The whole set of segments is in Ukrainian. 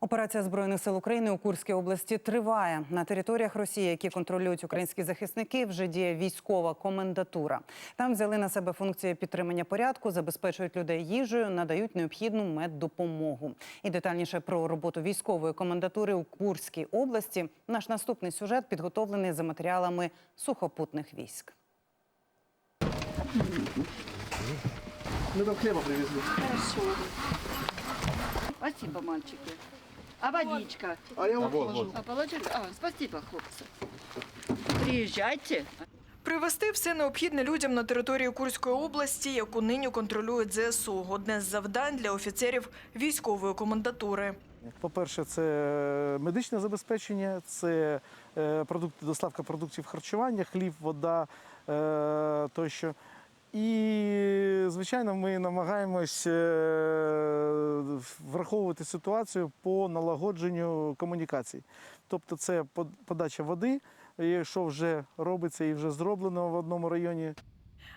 Операція збройних сил України у Курській області триває. На територіях Росії, які контролюють українські захисники, вже діє військова комендатура. Там взяли на себе функції підтримання порядку, забезпечують людей їжею, надають необхідну меддопомогу. І детальніше про роботу військової комендатури у Курській області. Наш наступний сюжет підготовлений за матеріалами сухопутних військ. Мы там хлеба привезли. Спасибо, мальчики. А водичка? А я вам положу. А положили? А, спасибо, хлопцы. Приезжайте. Привезти все необхідне людям на території Курської області, яку нині контролюють ЗСУ. Одне з завдань для офіцерів військової комендатури. По-перше, це медичне забезпечення, це е, продукти, доставка продуктів харчування, хліб, вода е, тощо. І, звичайно, ми намагаємось е, враховувати ситуацію по налагодженню комунікацій. Тобто це подача води, якщо вже робиться і вже зроблено в одному районі,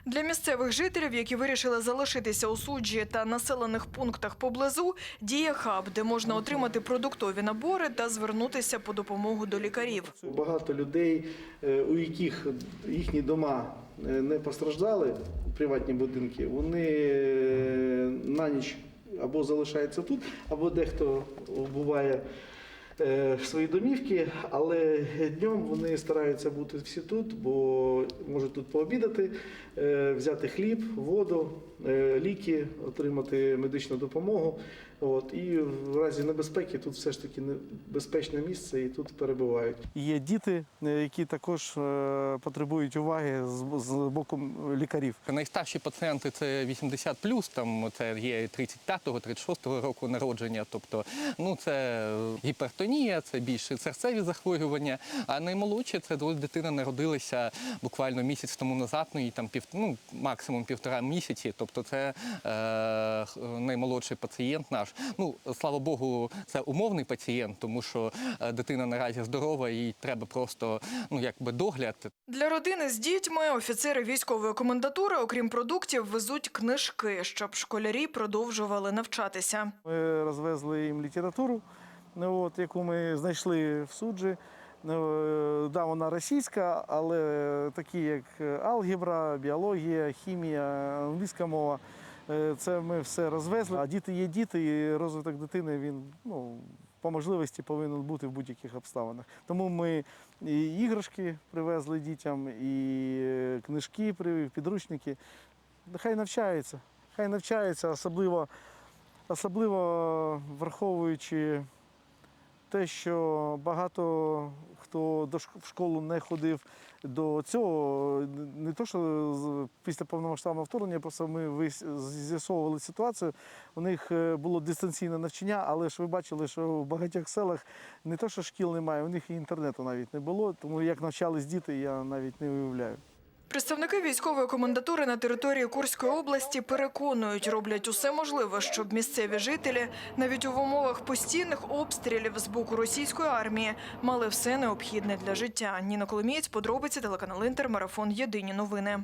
Для місцевих жителів, які вирішили залишитися у суджі та населених пунктах поблизу, діє хаб, де можна отримати продуктові набори та звернутися по допомогу до лікарів. Багато людей, е, у яких їхні дома е, не постраждали, приватні будинки, вони е, на ніч або залишаються тут, або дехто буває свої домівки, але днем вони стараються бути всі тут, бо можуть тут пообідати, е, взяти хліб, воду, е, ліки, отримати медичну допомогу. От, і в разі небезпеки тут все ж таки не- безпечне місце і тут перебувають. Є діти, е, які також е, потребують уваги з, з боку лікарів. Найстарші пацієнти це 80 там це є 35-го, 36-го року народження. Тобто, ну це гіпертонія, це більше серцеві захворювання. А наймолодші це коли дитина народилася буквально місяць тому назад, ну і там пів, ну, максимум півтора місяці. Тобто, це е, наймолодший пацієнт наш. Ну слава Богу, це умовний пацієнт, тому що е, дитина наразі здорова і треба просто ну якби догляд. Для родини з дітьми офіцери військової комендатури, окрім продуктів, везуть книжки, щоб школярі продовжували навчатися. Ми розвезли їм літературу, от, яку ми знайшли в суджі. Ну, е, да, вона російська, але такі як алгебра, біологія, хімія, англійська мова. е, Це ми все розвезли. А діти є діти, і розвиток дитини він ну, по можливості повинен бути в будь-яких обставинах. Тому ми і іграшки привезли дітям, і е, книжки, підручники. Нехай навчаються, хай навчаються, особливо особливо враховуючи те, що багато хто в школу не ходив до цього, не то, що після повномасштабного вторгнення, просто ми з'ясовували ситуацію. У них е, було дистанційне навчання, але ж ви бачили, що в багатьох селах не то, що шкіл немає, у них і інтернету навіть не було. Тому як навчались діти, я навіть не уявляю. Представники військової комендатури на території Курської області переконують, роблять усе можливе, щоб місцеві жителі навіть у умовах постійних обстрілів з боку російської армії мали все необхідне для життя. Ніна Коломієць, подробиці телеканал Інтер, марафон Єдині новини.